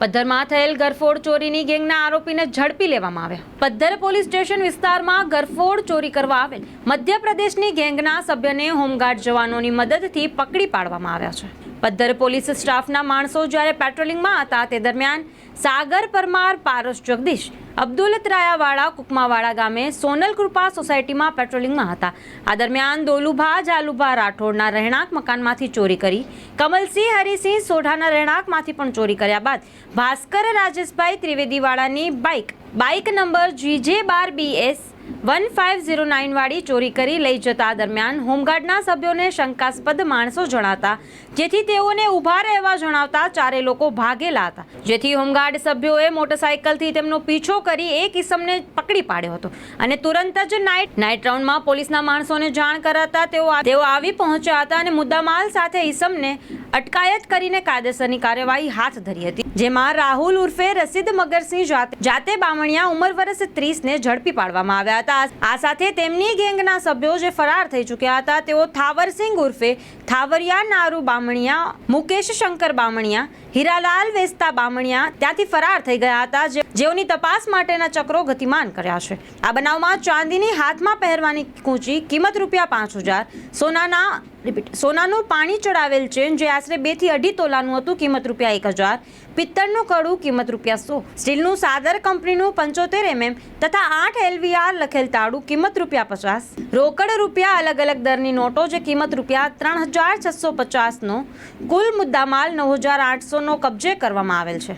પદ્ધરમાં થયેલ ગરફોડ ચોરીની ગેંગના આરોપીને ઝડપી લેવામાં આવ્યા. પદ્ધર પોલીસ સ્ટેશન વિસ્તારમાં ગરફોડ ચોરી કરવા આવેલ મધ્યપ્રદેશની ગેંગના સભ્યને હોમગાર્ડ જવાનોની મદદથી પકડી પાડવામાં આવ્યા છે. પદ્ધર પોલીસ સ્ટાફના માણસો જ્યારે પેટ્રોલિંગમાં હતા તે દરમિયાન સાગર પરમાર, પારસ જગદીશ અબ્દુલત રાયાવાળા કુકમાવાડા ગામે સોનલ કૃપા સોસાયટીમાં પેટ્રોલિંગમાં હતા. આ દરમિયાન દોલુભા, જાલુભા રાઠોડના રહેણાંક મકાનમાંથી ચોરી કરી, કમલસિંહ, હરિસિંહ સોઢાના રહેણાંકમાંથી પણ ચોરી કર્યા બાદ ભાસ્કર રાજેશભાઈ ત્રિવેદીવાળાની બાઇક બાઇક નંબર જીજે બાર B S one five zero nine વાળી ચોરી કરી લઈ જતા દરમિયાન હોમગાર્ડના સભ્યોને શંકાસ્પદ માણસો જણાતા, જેથી તેઓને ઊભા રહેવા જણાવતા ચારે લોકો ભાગેલા હતા. જેથી હોમગાર્ડ સભ્યોએ મોટરસાઇકલથી તેમનો પીછો કરી એક ઇસમને પકડી પાડ્યો હતો અને તુરંત જ નાઇટ નાઇટ રાઉન્ડમાં પોલીસના માણસોને જાણ કરાતા તેઓ તેઓ આવી પહોંચ્યા હતા અને મુદ્દામાલ સાથે ઈસમને અટકાયત કરીને કાયદેસરની કાર્યવાહી હાથ ધરી હતી, જેમાં રાહુલ ઉર્ફે રસીદ મગરસિંહ જાતે બામણિયા ઉંમર વર્ષ ત્રીસને ઝડપી પાડવામાં આવ્યા હતા. આ સાથે તેમની ગેંગના સભ્યો જે ફરાર થઈ ચૂક્યા હતા, તેઓ થાવરસિંહ ઉર્ફે થાવરિયા નારુ બામણિયા, મુકેશ શંકર બામણિયા, હીરાલાલ વેસ્તા બામણિયા ત્યાંથી ફરાર થઈ ગયા હતા જેઓની તપાસ માટેના ચક્રો ગતિમાન કર્યા છે. આ બનાવમાં ચાંદીની હાથમાં પહેરવાની કૂંચી કિંમત રૂપિયા પાંચ હજાર, સોનાના રિપીટ. સોનાનું પાણી ચડાવેલ ચેન જે આશરે બેથી અઢી તોલાનું હતું, કિંમત રૂપિયા એક હજાર. પિત્તળનું કડું, કિંમત રૂપિયા સો. સ્ટીલનું સાદર કંપનીનું પંચોતેર એમએમ તથા આઠ એલવીઆર લખેલ તાળું, કિંમત રૂપિયા પચાસ. રોકડ રૂપિયા અલગ અલગ દરની નોટો જે કિંમત રૂપિયા ત્રણ હજાર છસો પચાસનો કુલ મુદ્દામાલ નવ હજાર આઠસોનો કબજે કરવામાં આવેલ છે.